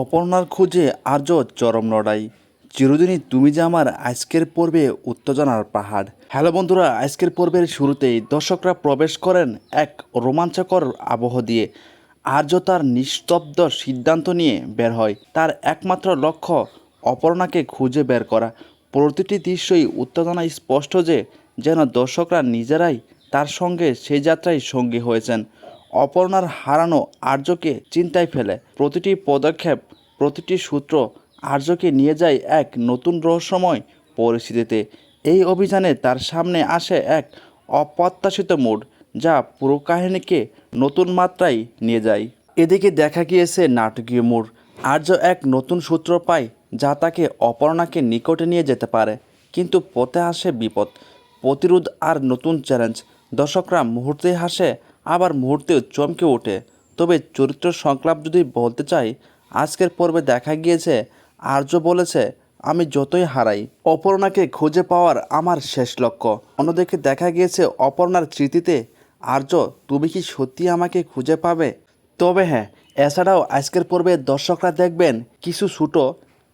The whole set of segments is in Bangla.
অপর্ণার খোঁজে আর্য চরম লড়াই। চিরদিনই তুমি যে আমার আজকের পর্বে উত্তেজনার পাহাড়। হ্যালো বন্ধুরা, আজকের পর্বের শুরুতেই দর্শকরা প্রবেশ করেন এক রোমাঞ্চকর আবহ দিয়ে। আর্য তার নিস্তব্ধ সিদ্ধান্ত নিয়ে বের হয়। তার একমাত্র লক্ষ্য অপর্ণাকে খুঁজে বের করা। প্রতিটি দৃশ্যই উত্তেজনায় স্পষ্ট যে, যেন দর্শকরা নিজেরাই তার সঙ্গে সেই যাত্রায় সঙ্গী হয়েছেন। অপর্ণার হারানো আর্যকে চিন্তায় ফেলে। প্রতিটি পদক্ষেপ, প্রতিটি সূত্র আর্যকে নিয়ে যায় এক নতুন রহস্যময় পরিস্থিতিতে। এই অভিযানে তার সামনে আসে এক অপ্রত্যাশিত মোড়, যা পুরো কাহিনীকে নতুন মাত্রায় নিয়ে যায়। এদিকে দেখা গিয়েছে নাটকীয় মোড়। আর্য এক নতুন সূত্র পায় যা তাকে অপর্ণাকে নিকটে নিয়ে যেতে পারে, কিন্তু পথে আসে বিপদ। প্রতিরোধ আর নতুন চ্যালেঞ্জ। দর্শকরা মুহূর্তে হাসে আবার মুহূর্তেও চমকে ওঠে। তবে চরিত্র সংলাপ যদি বলতে চাই, আজকের পর্বে দেখা গিয়েছে, আর্য বলেছে, আমি যতই হারাই, অপর্ণাকে খুঁজে পাওয়ার আমার শেষ লক্ষ্য। অন্যদিকে দেখা গিয়েছে অপর্ণার স্মৃতিতে, আর্য, তুমি কি সত্যি আমাকে খুঁজে পাবে? তবে হ্যাঁ এছাড়াও আজকের পর্বে দর্শকরা দেখবেন কিছু ছোটো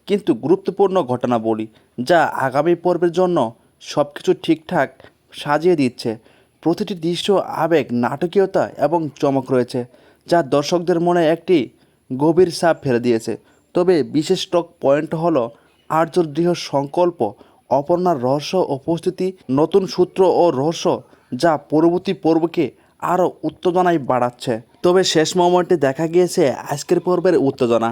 কিন্তু গুরুত্বপূর্ণ ঘটনা বলি যা আগামী পর্বের জন্য সব কিছু ঠিকঠাক সাজিয়ে দিচ্ছে। প্রতিটি দৃশ্য আবেগ, নাটকীয়তা এবং চমক রয়েছে, যা দর্শকদের মনে একটি গভীর ছাপ ফেলে দিয়েছে। তবে বিশেষ টক পয়েন্ট হল আর্যর দৃঢ় সংকল্প, অপর্ণার রহস্য উপস্থিতি, নতুন সূত্র ও রহস্য যা পরবর্তী পর্বকে আরও উত্তেজনায় বাড়াচ্ছে। তবে শেষ মোমেন্টে দেখা গিয়েছে আজকের পর্বের উত্তেজনা,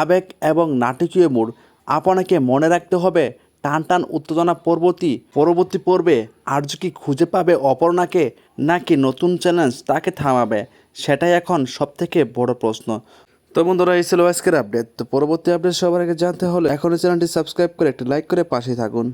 আবেগ এবং নাটকীয় মোড়। আপনাকে মনে রাখতে হবে টান টান উত্তেজনা পরবর্তী পরবর্তী পর্বে আর্য কি খুঁজে পাবে অপর্ণাকে নাকি নতুন চ্যালেঞ্জ তাকে থামাবে? সেটাই এখন সবথেকে বড় প্রশ্ন। তো বন্ধুরা, এই ছিল আজকের আপডেট তো পরবর্তী আপডেট সবার আগে জানতে হলে এখনই চ্যানেলটি সাবস্ক্রাইব করে একটি লাইক করে পাশে থাকুন।